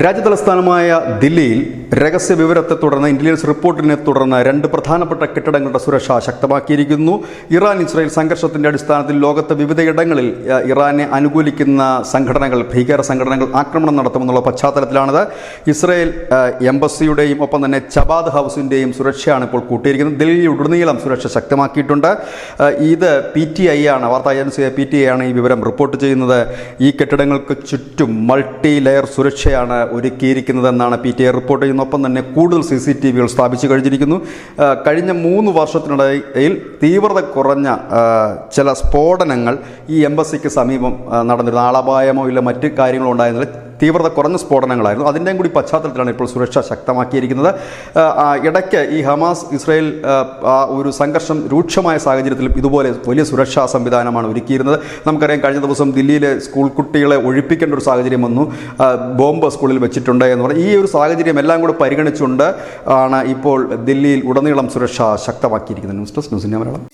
രാജ്യതലസ്ഥാനമായ ദില്ലിയിൽ രഹസ്യ വിവരത്തെ തുടർന്ന് ഇന്റലിജൻസ് റിപ്പോർട്ടിനെ തുടർന്ന് രണ്ട് പ്രധാനപ്പെട്ട കെട്ടിടങ്ങളുടെ സുരക്ഷ ശക്തമാക്കിയിരിക്കുന്നു. ഇറാൻ ഇസ്രായേൽ സംഘർഷത്തിന്റെ അടിസ്ഥാനത്തിൽ ലോകത്തെ വിവിധയിടങ്ങളിൽ ഇറാനെ അനുകൂലിക്കുന്ന സംഘടനകൾ ഭീകര സംഘടനകൾ ആക്രമണം നടത്തുമെന്നുള്ള പശ്ചാത്തലത്തിലാണിത്. ഇസ്രായേൽ എംബസിയുടെയും ഒപ്പം തന്നെ ചബാദ് ഹൗസിന്റെയും സുരക്ഷയാണ് ഇപ്പോൾ കൂട്ടിയിരിക്കുന്നത്. ദില്ലി ഉടനീളം സുരക്ഷ ശക്തമാക്കിയിട്ടുണ്ട്. ഇത് പി ടി ഐ ആണ് വാർത്താ ഏജൻസിയായ പി ടി ഐ ആണ് ഈ വിവരം റിപ്പോർട്ട് ചെയ്യുന്നത്. ഈ കെട്ടിടങ്ങൾക്ക് ചുറ്റും മൾട്ടി ലെയർ സുരക്ഷയാണ് ഒരുക്കിയിരിക്കുന്നതെന്നാണ് പി ടി ഐ റിപ്പോർട്ട് ചെയ്യുന്നത്. ഒപ്പം തന്നെ കൂടുതൽ സി സി ടി വികൾ സ്ഥാപിച്ചു കഴിഞ്ഞിരിക്കുന്നു. കഴിഞ്ഞ മൂന്ന് വർഷത്തിനിടയിൽ തീവ്രത കുറഞ്ഞ ചില സ്ഫോടനങ്ങൾ ഈ എംബസിക്ക് സമീപം നടന്നിരുന്നു. ആളപായമോ ഇല്ല മറ്റ് കാര്യങ്ങളോ ഉണ്ടായിരുന്നില്ല. തീവ്രത കുറഞ്ഞ സ്ഫോടനങ്ങളായിരുന്നു. അതിന്റെയും കൂടി പശ്ചാത്തലത്തിലാണ് ഇപ്പോൾ സുരക്ഷ ശക്തമാക്കിയിരിക്കുന്നത്. ഇടയ്ക്ക് ഈ ഹമാസ് ഇസ്രായേൽ ഒരു സംഘർഷം രൂക്ഷമായ സാഹചര്യത്തിലും ഇതുപോലെ വലിയ സുരക്ഷാ സംവിധാനമാണ് ഒരുക്കിയിരുന്നത്. നമുക്കറിയാം കഴിഞ്ഞ ദിവസം ദില്ലിയിലെ സ്കൂൾ കുട്ടികളെ ഒഴിപ്പിക്കേണ്ട ഒരു സാഹചര്യം വന്നു. ബോംബ് സ്കൂളിൽ വെച്ചിട്ടുണ്ട് എന്ന് പറഞ്ഞാൽ ഈ ഒരു സാഹചര്യം എല്ലാം കൂടെ പരിഗണിച്ചുകൊണ്ട് ആണ് ഇപ്പോൾ ദില്ലിയിൽ ഉടനീളം സുരക്ഷ ശക്തമാക്കിയിരിക്കുന്നത്. News desk news Malayalam.